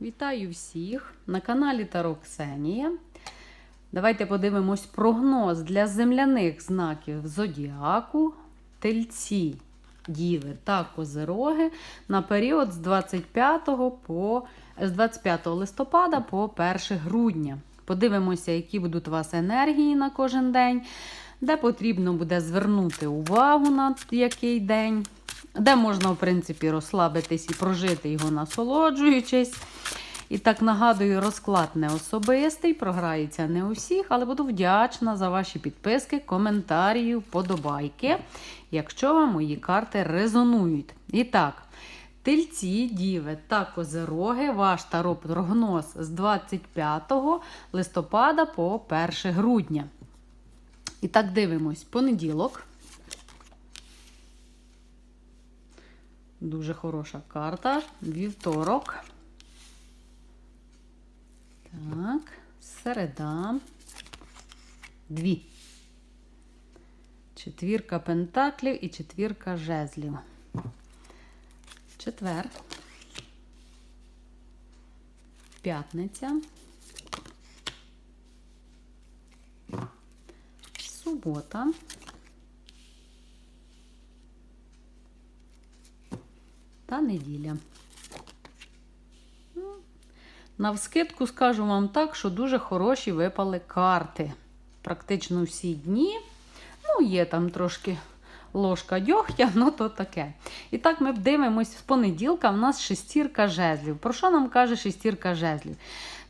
Вітаю всіх на каналі Таро Ксенія. Давайте подивимось прогноз для земляних знаків Зодіаку, Тельці, Діви та Козироги на період з 25, по, з 25 листопада по 1 грудня. Подивимося, які будуть у вас енергії на кожен день, де потрібно буде звернути увагу на який день, де можна, в принципі, розслабитись і прожити його насолоджуючись. І так нагадую, розклад не особистий, програється не у всіх, але буду вдячна за ваші підписки, коментарі, вподобайки, якщо вам мої карти резонують. І так, тельці, діви та козероги, ваш таро прогноз з 25 листопада по 1 грудня. І так дивимось, понеділок. Дуже хороша карта. Вівторок. Так, середа. Дві. Четвірка пентаклів і четвірка жезлів. Четвер. П'ятниця. Субота. Та неділя. Навскидку скажу вам так, що дуже хороші випали карти. Практично всі дні. Ну, є там трошки ложка дьогтя, ну то таке. І так ми дивимось з понеділка. У нас шестірка жезлів. Про що нам каже шестірка жезлів?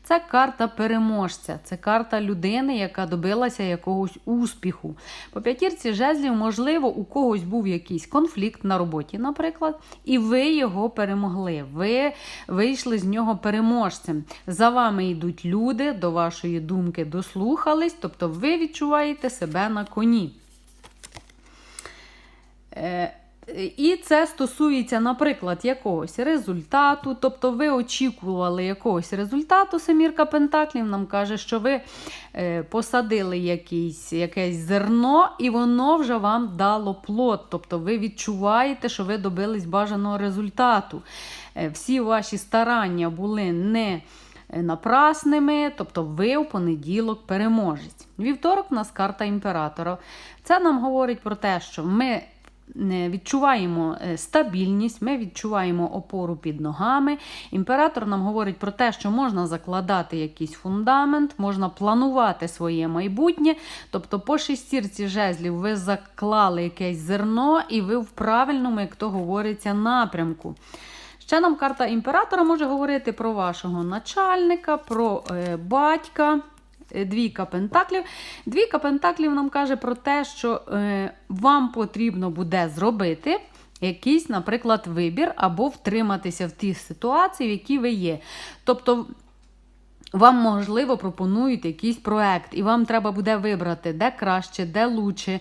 Це карта переможця, це карта людини, яка добилася якогось успіху. По п'ятірці жезлів, можливо, у когось був якийсь конфлікт на роботі, наприклад, і ви його перемогли. Ви вийшли з нього переможцем. За вами йдуть люди, до вашої думки дослухались, тобто ви відчуваєте себе на коні. Е, і це стосується, наприклад, якогось результату. Тобто ви очікували якогось результату, Семірка Пентаклів нам каже, що ви е, посадили якийсь, якесь зерно, і воно вже вам дало плод. Тобто ви відчуваєте, що ви добились бажаного результату. Е, всі ваші старання були не напрасними, тобто ви у понеділок переможець. Вівторок у нас карта імператора. Це нам говорить про те, що ми відчуваємо стабільність, ми відчуваємо опору під ногами. Імператор нам говорить про те, що можна закладати якийсь фундамент, можна планувати своє майбутнє. Тобто, по шестірці жезлів ви заклали якесь зерно, і ви в правильному, як то говориться, напрямку. Ще нам карта імператора може говорити про вашого начальника, про е, батька. Двійка пентаклів. Двійка пентаклів нам каже про те, що е, вам потрібно буде зробити якийсь, наприклад, вибір або втриматися в тій ситуації, в якій ви є. Тобто. Вам, можливо, пропонують якийсь проект, і вам треба буде вибрати, де краще, де лучше,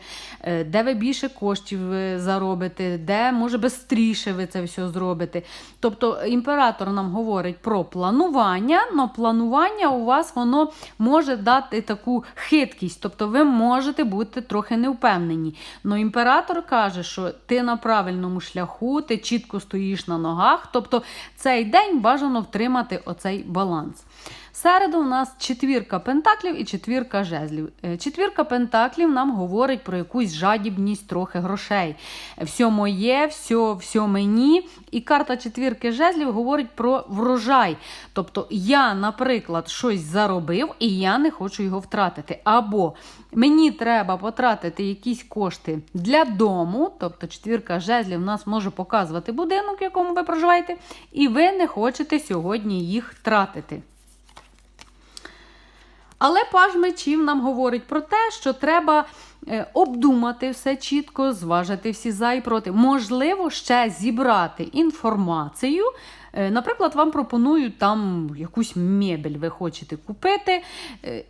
де ви більше коштів заробите, де, може, швидше ви це все зробите. Тобто імператор нам говорить про планування, але планування у вас воно може дати таку хиткість, тобто ви можете бути трохи невпевнені. Но імператор каже, що ти на правильному шляху, ти чітко стоїш на ногах, тобто цей день бажано втримати оцей баланс. Середу у нас четвірка пентаклів і четвірка жезлів. Четвірка пентаклів нам говорить про якусь жадібність трохи грошей. Все моє, все, все мені. І карта четвірки жезлів говорить про врожай. Тобто я, наприклад, щось заробив і я не хочу його втратити. Або мені треба потратити якісь кошти для дому, тобто четвірка жезлів нас може показувати будинок, в якому ви проживаєте, і ви не хочете сьогодні їх тратити. Але паж мечів нам говорить про те, що треба обдумати все чітко, зважити всі за і проти. Можливо, ще зібрати інформацію. Наприклад, вам пропонують там якусь мебель ви хочете купити,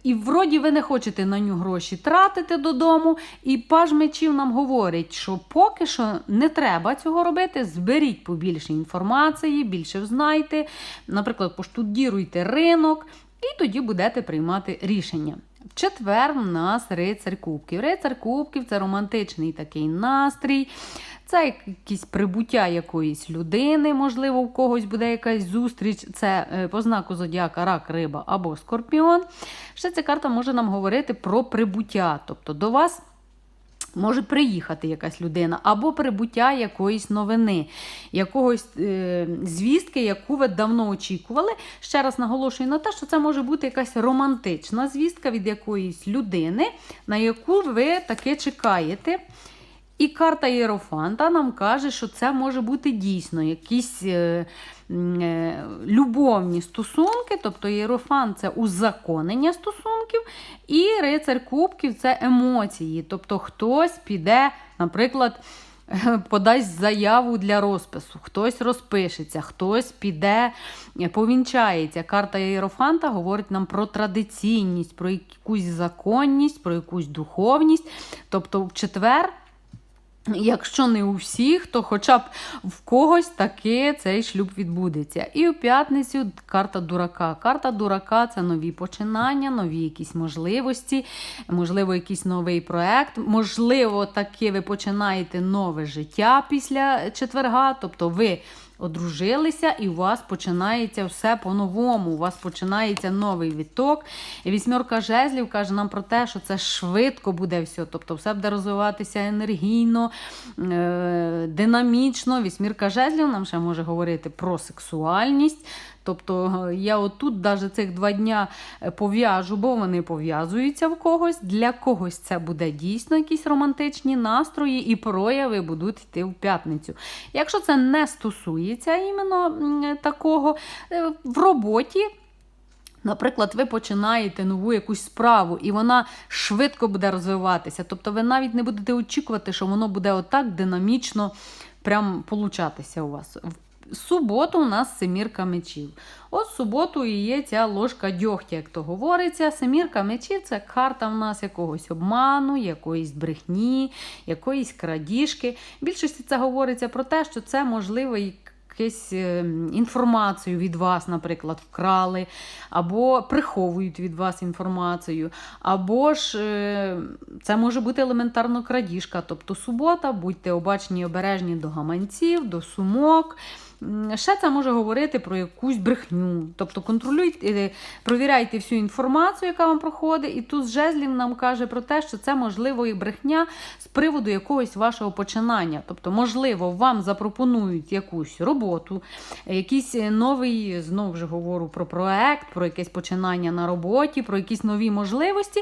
і вроді ви не хочете на нього гроші тратити додому. І паж мечів нам говорить, що поки що не треба цього робити. Зберіть побільше інформації, більше взнайте. Наприклад, поштудіруйте ринок. І тоді будете приймати рішення. В четвер в нас рицар кубків. Рицар кубків це романтичний такий настрій. Це якісь прибуття якоїсь людини, можливо, у когось буде якась зустріч. Це е, по знаку зодіака рак, риба або скорпіон. Ще ця карта може нам говорити про прибуття. Тобто до вас. Може приїхати якась людина, або прибуття якоїсь новини, якогось е, звістки, яку ви давно очікували. Ще раз наголошую на те, що це може бути якась романтична звістка від якоїсь людини, на яку ви таки чекаєте. І карта Єрофанта нам каже, що це може бути дійсно якісь е, е, любовні стосунки, тобто Єрофант це узаконення стосунків, і рицар Кубків це емоції. Тобто хтось піде, наприклад, подасть заяву для розпису, хтось розпишеться, хтось піде, е, повінчається. Карта Єрофанта говорить нам про традиційність, про якусь законність, про якусь духовність. Тобто в четвер. Якщо не у всіх, то хоча б в когось таки цей шлюб відбудеться. І у п'ятницю карта дурака. Карта дурака це нові починання, нові якісь можливості, можливо, якийсь новий проект. Можливо, таки ви починаєте нове життя після четверга. Тобто ви одружилися, і у вас починається все по-новому. У вас починається новий віток. І вісьмерка жезлів каже нам про те, що це швидко буде все. Тобто, все буде розвиватися енергійно, е- динамічно. Вісьмірка жезлів нам ще може говорити про сексуальність. Тобто я отут навіть цих два дня е, пов'яжу, бо вони пов'язуються в когось. Для когось це буде дійсно якісь романтичні настрої і прояви будуть йти в п'ятницю. Якщо це не стосується іменно такого е, в роботі. Наприклад, ви починаєте нову якусь справу, і вона швидко буде розвиватися. Тобто ви навіть не будете очікувати, що воно буде отак динамічно прям получатися у вас. Суботу у нас семірка мечів. От суботу і є ця ложка дьогтя, як то говориться. Семірка мечів це карта в нас якогось обману, якоїсь брехні, якоїсь крадіжки. В більшості це говориться про те, що це можливо якусь інформацію від вас, наприклад, вкрали, або приховують від вас інформацію, або ж е, це може бути елементарно крадіжка. Тобто субота, будьте обачні і обережні до гаманців, до сумок. Ще це може говорити про якусь брехню. Тобто контролюйте, е, провіряйте всю інформацію, яка вам проходить, і тут жезлів нам каже про те, що це можливо і брехня з приводу якогось вашого починання. Тобто, можливо, вам запропонують якусь роботу, якийсь новий, знову ж говорю, про проект, про якесь починання на роботі, про якісь нові можливості.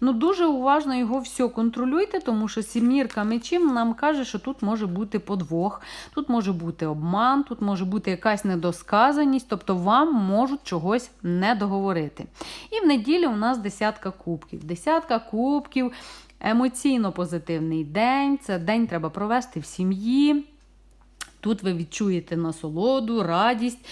Ну, Дуже уважно його все контролюйте, тому що сімірка мечів нам каже, що тут може бути подвох, тут може бути обман. Тут може бути якась недосказаність, тобто вам можуть чогось не договорити. І в неділю у нас десятка кубків. Десятка кубків, емоційно позитивний день. Це день треба провести в сім'ї. Тут ви відчуєте насолоду, радість.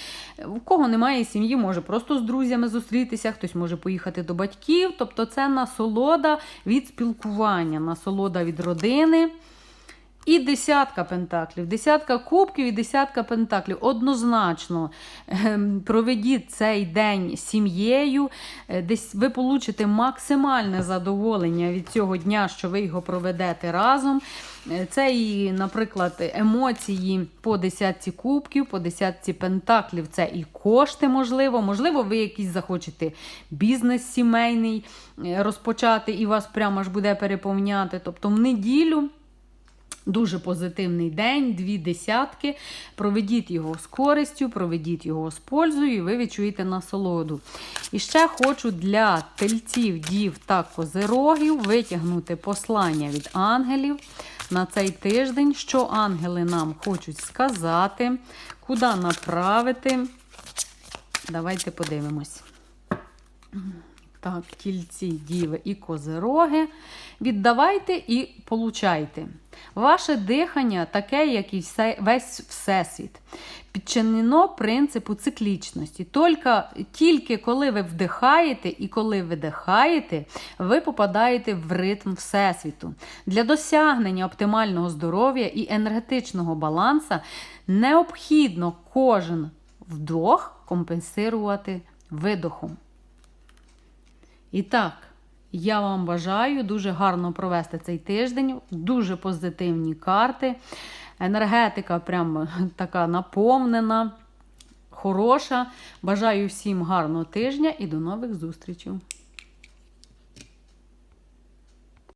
У кого немає сім'ї, може просто з друзями зустрітися, хтось може поїхати до батьків. Тобто це насолода від спілкування, насолода від родини. І десятка пентаклів, десятка кубків і десятка пентаклів. Однозначно ем, проведіть цей день сім'єю, е, десь ви получите максимальне задоволення від цього дня, що ви його проведете разом. Е, це і, наприклад, емоції по десятці кубків, по десятці пентаклів це і кошти, можливо. Можливо, ви якийсь захочете бізнес сімейний е, розпочати, і вас прямо ж буде переповняти. Тобто в неділю. Дуже позитивний день, дві десятки. Проведіть його з користю, проведіть його з пользою, і ви відчуєте насолоду. І ще хочу для тельців, дів та козирогів витягнути послання від ангелів на цей тиждень, що ангели нам хочуть сказати, куди направити. Давайте подивимось. Так, тільці, діви і козироги. Віддавайте і получайте. Ваше дихання таке, як і весь всесвіт. Підчинено принципу циклічності. Тільки, тільки коли ви вдихаєте і коли видихаєте, ви попадаєте в ритм Всесвіту. Для досягнення оптимального здоров'я і енергетичного балансу необхідно кожен вдох компенсувати видохом. І так, Я вам бажаю дуже гарно провести цей тиждень, дуже позитивні карти. Енергетика прям така наповнена, хороша. Бажаю всім гарного тижня і до нових зустрічей.